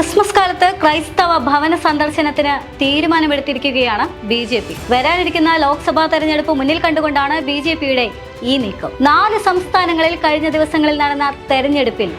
Christmas കാലത്ത് ക്രൈസ്തവ ഭവന സന്ദർശനത്തിന് തീരുമാനമെടുത്തിരിക്കുകയാണ് ബി ജെ പി. വരാനിരിക്കുന്ന ലോക്സഭാ തെരഞ്ഞെടുപ്പ് മുന്നിൽ കണ്ടുകൊണ്ടാണ് ബി ജെ പിയുടെ ഈ നീക്കം. നാല് സംസ്ഥാനങ്ങളിൽ കഴിഞ്ഞ ദിവസങ്ങളിൽ നടന്ന തെരഞ്ഞെടുപ്പിൽ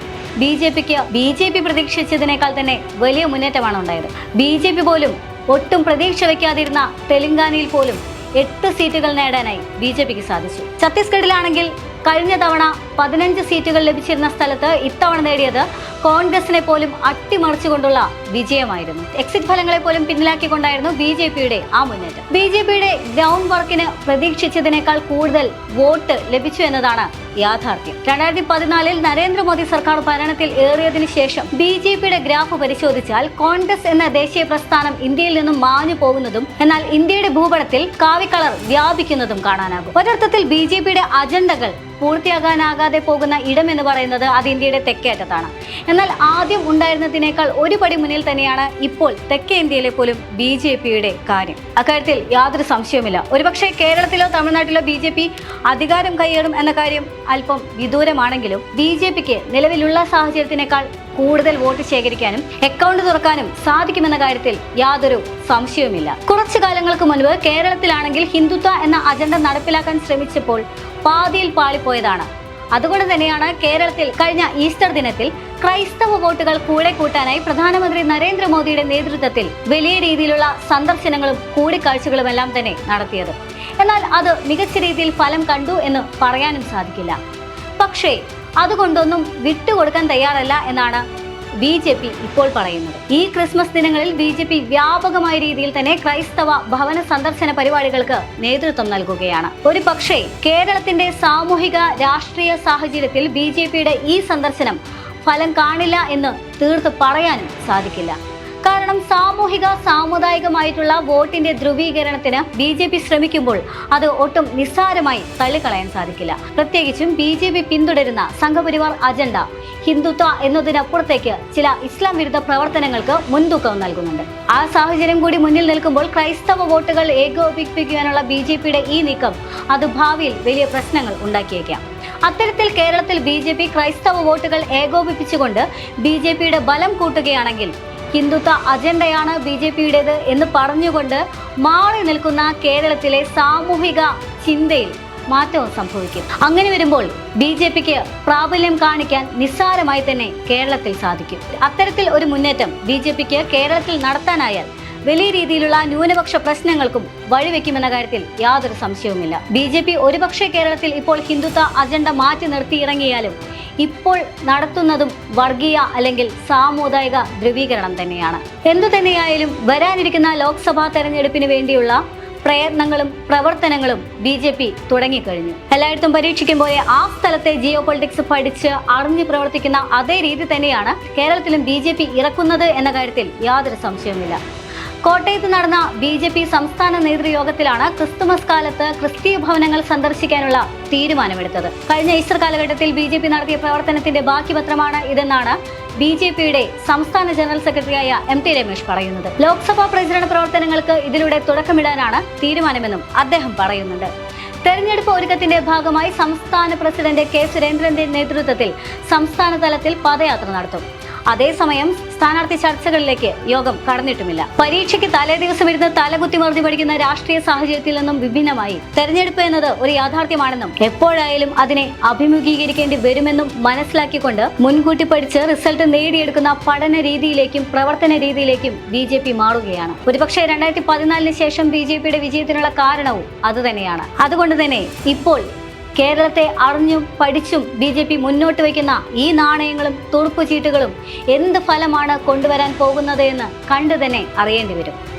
ബി ജെ പിക്ക് ബി ജെ പി പ്രതീക്ഷിച്ചതിനേക്കാൾ തന്നെ വലിയ മുന്നേറ്റമാണ് ഉണ്ടായത്. ബി ജെ പി പോലും ഒട്ടും പ്രതീക്ഷ വയ്ക്കാതിരുന്ന തെലങ്കാനയിൽ പോലും എട്ട് സീറ്റുകൾ നേടാനായി ബി ജെ പിക്ക് സാധിച്ചു. ഛത്തീസ്ഗഡിലാണെങ്കിൽ കഴിഞ്ഞ തവണ പതിനഞ്ച് സീറ്റുകൾ ലഭിച്ചിരുന്ന സ്ഥലത്ത് ഇത്തവണ നേടിയത് കോൺഗ്രസിനെ പോലും അട്ടിമറിച്ചുകൊണ്ടുള്ള വിജയമായിരുന്നു. എക്സിറ്റ് ഫലങ്ങളെ പോലും പിന്നിലാക്കിക്കൊണ്ടായിരുന്നു ബി ജെ പിയുടെ ആ മുന്നേറ്റം. ബി ജെ പിയുടെ ഗ്രൗണ്ട് വർക്കിന് പ്രതീക്ഷിച്ചതിനേക്കാൾ കൂടുതൽ വോട്ട് ലഭിച്ചു എന്നതാണ് യാഥാർത്ഥ്യം. രണ്ടായിരത്തി പതിനാലിൽ നരേന്ദ്രമോദി സർക്കാർ ഭരണത്തിൽ ഏറിയതിനു ശേഷം ബി ജെ പിയുടെ ഗ്രാഫ് പരിശോധിച്ചാൽ കോൺഗ്രസ് എന്ന ദേശീയ പ്രസ്ഥാനം ഇന്ത്യയിൽ നിന്നും മാഞ്ഞു പോകുന്നതും എന്നാൽ ഇന്ത്യയുടെ ഭൂപടത്തിൽ കാവിക്കളർ വ്യാപിക്കുന്നതും കാണാനാകും. ഒരർത്ഥത്തിൽ ബി ജെ പിയുടെ അജണ്ടകൾ പൂർത്തിയാകാനാകാതെ പോകുന്ന ഇടം എന്ന് പറയുന്നത് അത് ഇന്ത്യയുടെ തെക്കേറ്റത്താണ്. എന്നാൽ ആദ്യം ഉണ്ടായിരുന്നതിനേക്കാൾ ഒരു പടി മുന്നിൽ തന്നെയാണ് ഇപ്പോൾ തെക്കേ ഇന്ത്യയിലെ പോലും ബി ജെ പിയുടെ കാര്യം. അക്കാര്യത്തിൽ യാതൊരു സംശയവുമില്ല. ഒരുപക്ഷെ കേരളത്തിലോ തമിഴ്നാട്ടിലോ ബി ജെ പി അധികാരം കൈയേടും എന്ന കാര്യം അല്പം വിദൂരമാണെങ്കിലും ബി ജെ പിക്ക് നിലവിലുള്ള സാഹചര്യത്തിനേക്കാൾ കൂടുതൽ വോട്ട് ശേഖരിക്കാനും അക്കൗണ്ട് തുറക്കാനും സാധിക്കുമെന്ന കാര്യത്തിൽ യാതൊരു സംശയവുമില്ല. കുറച്ചു കാലങ്ങൾക്ക് മുൻപ് കേരളത്തിലാണെങ്കിൽ ഹിന്ദുത്വ എന്ന അജണ്ട നടപ്പിലാക്കാൻ ശ്രമിച്ചപ്പോൾ പാതിയിൽ പാളിപ്പോയതാണ് അതുകൊണ്ട് തന്നെയാണ് കേരളത്തിൽ കഴിഞ്ഞ ഈസ്റ്റർ ദിനത്തിൽ ക്രൈസ്തവ വോട്ടുകൾ കൂടെ കൂട്ടാനായി പ്രധാനമന്ത്രി നരേന്ദ്രമോദിയുടെ നേതൃത്വത്തിൽ വലിയ രീതിയിലുള്ള സന്ദർശനങ്ങളും കൂടിക്കാഴ്ചകളും എല്ലാം തന്നെ നടത്തിയത്. എന്നാൽ അത് മികച്ച രീതിയിൽ ഫലം കണ്ടു എന്ന് പറയാനും സാധിക്കില്ല. പക്ഷേ അതുകൊണ്ടൊന്നും വിട്ടുകൊടുക്കാൻ തയ്യാറല്ല എന്നാണ് ബി ജെ പി ഇപ്പോൾ പറയുന്നത്. ഈ ക്രിസ്മസ് ദിനങ്ങളിൽ ബി ജെ പി വ്യാപകമായ രീതിയിൽ തന്നെ ക്രൈസ്തവ ഭവന സന്ദർശന പരിപാടികൾക്ക് നേതൃത്വം നൽകുകയാണ്. ഒരു പക്ഷേ കേരളത്തിന്റെ സാമൂഹിക രാഷ്ട്രീയ സാഹചര്യത്തിൽ ബി ഈ സന്ദർശനം ഫലം കാണില്ല എന്ന് തീർത്ത് പറയാനും സാധിക്കില്ല. കാരണം സാമൂഹിക സാമുദായികമായിട്ടുള്ള വോട്ടിന്റെ ധ്രുവീകരണത്തിന് ബി ജെ പി ശ്രമിക്കുമ്പോൾ അത് ഒട്ടും നിസ്സാരമായി തള്ളിക്കളയാൻ സാധിക്കില്ല. പ്രത്യേകിച്ചും ബി ജെ പി പിന്തുടരുന്ന സംഘപരിവാർ അജണ്ട ഹിന്ദുത്വ എന്നതിനപ്പുറത്തേക്ക് ചില ഇസ്ലാം വിരുദ്ധ പ്രവർത്തനങ്ങൾക്ക് മുൻതൂക്കം നൽകുന്നുണ്ട്. ആ സാഹചര്യം കൂടി മുന്നിൽ നിൽക്കുമ്പോൾ ക്രൈസ്തവ വോട്ടുകൾ ഏകോപിപ്പിക്കാനുള്ള ബി ജെ പിയുടെ ഈ നീക്കം അത് ഭാവിയിൽ വലിയ പ്രശ്നങ്ങൾ ഉണ്ടാക്കിയേക്കാം. അത്തരത്തിൽ കേരളത്തിൽ ബി ജെ പി ക്രൈസ്തവ വോട്ടുകൾ ഏകോപിപ്പിച്ചുകൊണ്ട് ബി ജെ പിയുടെ ബലം കൂട്ടുകയാണെങ്കിൽ ഹിന്ദുത്വ അജണ്ടയാണ് ബി ജെ പിയുടേത് എന്ന് പറഞ്ഞുകൊണ്ട് മാറി നിൽക്കുന്ന കേരളത്തിലെ സാമൂഹിക ചിന്തയിൽ മാറ്റവും സംഭവിക്കും. അങ്ങനെ വരുമ്പോൾ ബി ജെ പിക്ക് പ്രാബല്യം കാണിക്കാൻ നിസ്സാരമായി തന്നെ കേരളത്തിൽ സാധിക്കും. അത്തരത്തിൽ ഒരു മുന്നേറ്റം ബി ജെ പിക്ക് കേരളത്തിൽ നടത്താനായാൽ വലിയ രീതിയിലുള്ള ന്യൂനപക്ഷ പ്രശ്നങ്ങൾക്കും വഴിവെക്കുമെന്ന കാര്യത്തിൽ യാതൊരു സംശയവുമില്ല. ബി ജെ പി ഒരുപക്ഷെ കേരളത്തിൽ ഇപ്പോൾ ഹിന്ദുത്വ അജണ്ട മാറ്റി നിർത്തിയിറങ്ങിയാലും ഇപ്പോൾ നടത്തുന്നതും വർഗീയ അല്ലെങ്കിൽ സാമുദായിക ധ്രുവീകരണം തന്നെയാണ്. എന്തു തന്നെയായാലും വരാനിരിക്കുന്ന ലോക്സഭാ തെരഞ്ഞെടുപ്പിന് വേണ്ടിയുള്ള പ്രയത്നങ്ങളും പ്രവർത്തനങ്ങളും ബി ജെ പി തുടങ്ങിക്കഴിഞ്ഞു. എല്ലായിടത്തും പരീക്ഷിക്കുമ്പോയെ ആ സ്ഥലത്തെ ജിയോ പൊളിറ്റിക്സ് പഠിച്ച് അറിഞ്ഞു പ്രവർത്തിക്കുന്ന അതേ രീതി തന്നെയാണ് കേരളത്തിലും ബി ഇറക്കുന്നത് എന്ന കാര്യത്തിൽ യാതൊരു സംശയവുമില്ല. കോട്ടയത്ത് നടന്ന ബി ജെ പി സംസ്ഥാന നേതൃയോഗത്തിലാണ് ക്രിസ്തുമസ് കാലത്ത് ക്രിസ്തീയ ഭവനങ്ങൾ സന്ദർശിക്കാനുള്ള തീരുമാനമെടുത്തത്. കഴിഞ്ഞ ഈസ്റ്റർ കാലഘട്ടത്തിൽ ബി ജെ പി നടത്തിയ പ്രവർത്തനത്തിന്റെ ബാക്കി പത്രമാണ് ഇതെന്നാണ് ബി ജെ പിയുടെ സംസ്ഥാന ജനറൽ സെക്രട്ടറിയായ എം ടി രമേശ് പറയുന്നത്. ലോക്സഭാ പ്രചരണ പ്രവർത്തനങ്ങൾക്ക് ഇതിലൂടെ തുടക്കമിടാനാണ് തീരുമാനമെന്നും അദ്ദേഹം പറയുന്നുണ്ട്. തെരഞ്ഞെടുപ്പ് ഒരുക്കത്തിന്റെ ഭാഗമായി സംസ്ഥാന പ്രസിഡന്റ് കെ സുരേന്ദ്രന്റെ നേതൃത്വത്തിൽ സംസ്ഥാന തലത്തിൽ പദയാത്ര നടത്തും. അതേസമയം സ്ഥാനാർത്ഥി ചർച്ചകളിലേക്ക് യോഗം കടന്നിട്ടുമില്ല. പരീക്ഷയ്ക്ക് തലേ ദിവസം ഇരുന്ന് തലകുത്തി മറിഞ്ഞു പഠിക്കുന്ന രാഷ്ട്രീയ സാഹചര്യത്തിൽ നിന്നും വിഭിന്നമായി. തെരഞ്ഞെടുപ്പ് എന്നത് ഒരു യാഥാർത്ഥ്യമാണെന്നും എപ്പോഴായാലും അതിനെ അഭിമുഖീകരിക്കേണ്ടി വരുമെന്നും മനസ്സിലാക്കിക്കൊണ്ട് മുൻകൂട്ടി പഠിച്ച് റിസൾട്ട് നേടിയെടുക്കുന്ന പഠന രീതിയിലേക്കും പ്രവർത്തന രീതിയിലേക്കും ബി ജെ പി മാറുകയാണ്. ഒരുപക്ഷെ രണ്ടായിരത്തി പതിനാലിന് ശേഷം ബി ജെ പിയുടെ വിജയത്തിനുള്ള കാരണവും അതുതന്നെയാണ് അതുകൊണ്ട് തന്നെ ഇപ്പോൾ കേരളത്തെ അറിഞ്ഞും പഠിച്ചും ബി ജെ പി മുന്നോട്ട് വയ്ക്കുന്ന ഈ നാണയങ്ങളും തുറുപ്പുചീട്ടുകളും എന്ത് ഫലമാണ് കൊണ്ടുവരാൻ പോകുന്നത് എന്ന് കണ്ടു തന്നെ അറിയേണ്ടി വരും.